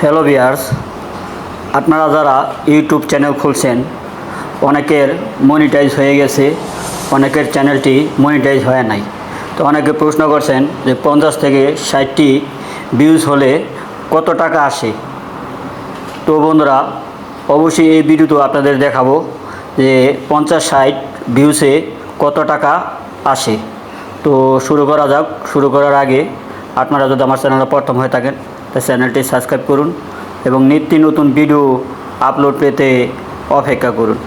Hello বিয়ার্স আপনারা যারা YouTube channel খুলছেন, অনেকের মনিটাইজ হয়ে গেছে, অনেকের চ্যানেলটি মনিটাইজ হয় নাই। তো অনেকে প্রশ্ন করছেন যে পঞ্চাশ থেকে ষাটটি ভিউজ হলে কত টাকা আসে? তো বন্ধুরা, অবশ্যই এই ভিডিওতে আপনাদের দেখাবো যে পঞ্চাশ ষাট ভিউসে কত টাকা আসে। তো শুরু করা যাক। শুরু করার আগে আপনারা যদি আমার চ্যানেলে প্রথম হয়ে থাকেন চ্যানেলটি সাবস্ক্রাইব করুন এবং নিত্য নতুন ভিডিও আপলোড পেতে অপেক্ষা করুন।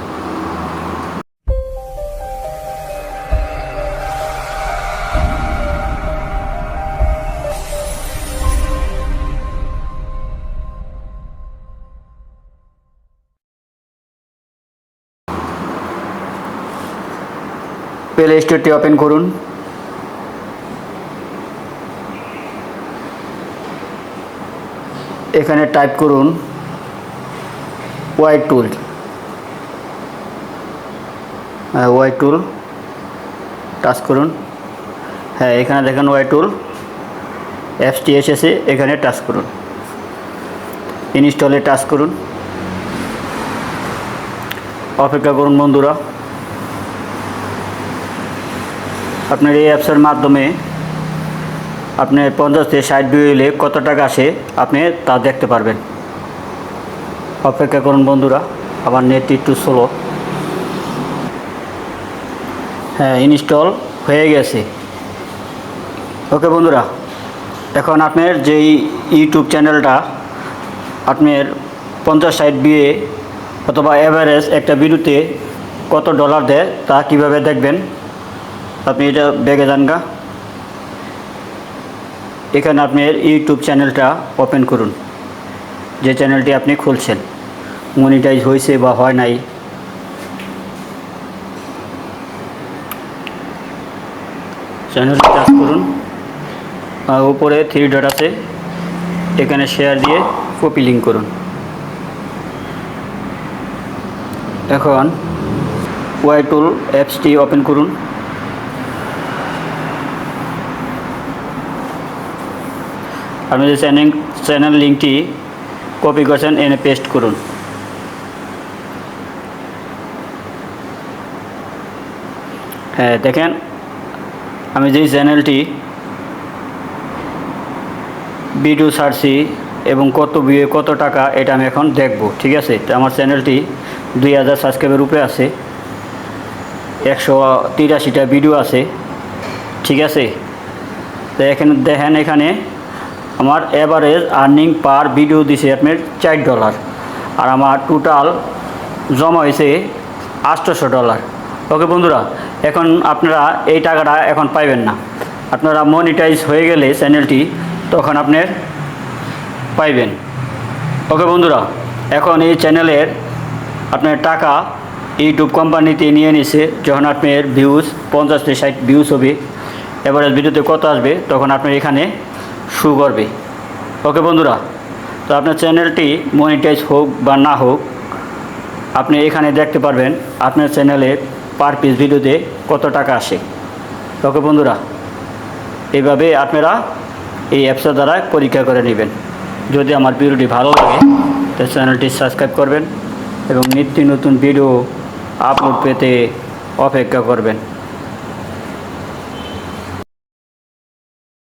প্লে স্টোরটি ওপেন করুন। এখানে টাইপ করুন Y tool Y tool touch করুন। হ্যাঁ এখানে দেখেন ওয়াই টুল অ্যাপসটি এসেছে এখানে টাচ করুন। ইনস্টলে টাচ করুন। অপেক্ষা করুন বন্ধুরা। আপনার এই অ্যাপসের মাধ্যমে আপনি পঞ্চাশ থেকে ষাট বিলে কত টাকা আসে আপনি তা দেখতে পারবেন। অপেক্ষা করুন বন্ধুরা, আমার নেট একটু স্লো হ্যাঁ ইনস্টল হয়ে গেছে। ওকে বন্ধুরা, এখন আপনার যেই ইউটিউব চ্যানেলটা আপনার পঞ্চাশ ষাট বিয়ে অথবা অ্যাভারেজ একটা ভিডিওতে কত ডলার দেয় তা কীভাবে দেখবেন? আপনি এটা বেগে যান গা। এখানে আপনার ইউটিউব চ্যানেলটা ওপেন করুন। যে চ্যানেলটি আপনি খুলছেন মনিটাইজ হয়েছে বা হয় নাই। চ্যানেলটি টাচ করুন। উপরে থ্রি ডট আছে। এখানে শেয়ার দিয়ে কপি লিঙ্ক করুন। এখন ওয়াই টুল অ্যাপসটি ওপেন করুন। আপনি যে চ্যানেল চ্যানেল লিঙ্কটি কপি করছেন, এনে পেস্ট করুন। হ্যাঁ দেখেন, আমি যেই চ্যানেলটি ভিডিও ছাড়ছি এবং কত ভিউ কত টাকা, এটা আমি এখন দেখব, ঠিক আছে? তো আমার চ্যানেলটি দুই হাজার সাবস্ক্রাইবের উপরে আছে। একশো তিরাশিটা ভিডিও আছে, ঠিক আছে? তো এখানে দেখেন, এখানে আমার অ্যাভারেজ আর্নিং পার ভিডিও দিছে আপনার চার ডলার আর আমার টোটাল জমা হয়েছে আটশোশো ডলার ওকে বন্ধুরা, এখন আপনারা এই টাকাটা এখন পাইবেন না। আপনারা মনিটাইজ হয়ে গেলে চ্যানেলটি তখন আপনার পাইবেন। ওকে বন্ধুরা, এখন এই চ্যানেলের আপনার টাকা ইউটিউব কোম্পানিতে নিয়ে নিছে, যখন আপনার ভিউজ পঞ্চাশ থেকে ষাট ভিউজ হবে। এভারেজ ভিডিওতে কত আসবে? তখন আপনার এখানে শু করবে ওকে বন্ধুরা, তো আপনার চ্যানেলটি মনিটাইজ হোক বা না হোক, আপনি এখানে দেখতে পারবেন আপনার চ্যানেলে পার পিস ভিডিওতে কত টাকা আসে। ওকে বন্ধুরা, এভাবে আপনারা এই অ্যাপসের দ্বারা পরীক্ষা করে নেবেন। যদি আমার ভিডিওটি ভালো লাগে, তো চ্যানেলটি সাবস্ক্রাইব করবেন এবং নিত্য নতুন ভিডিও আপলোড পেতে অপেক্ষা করবেন।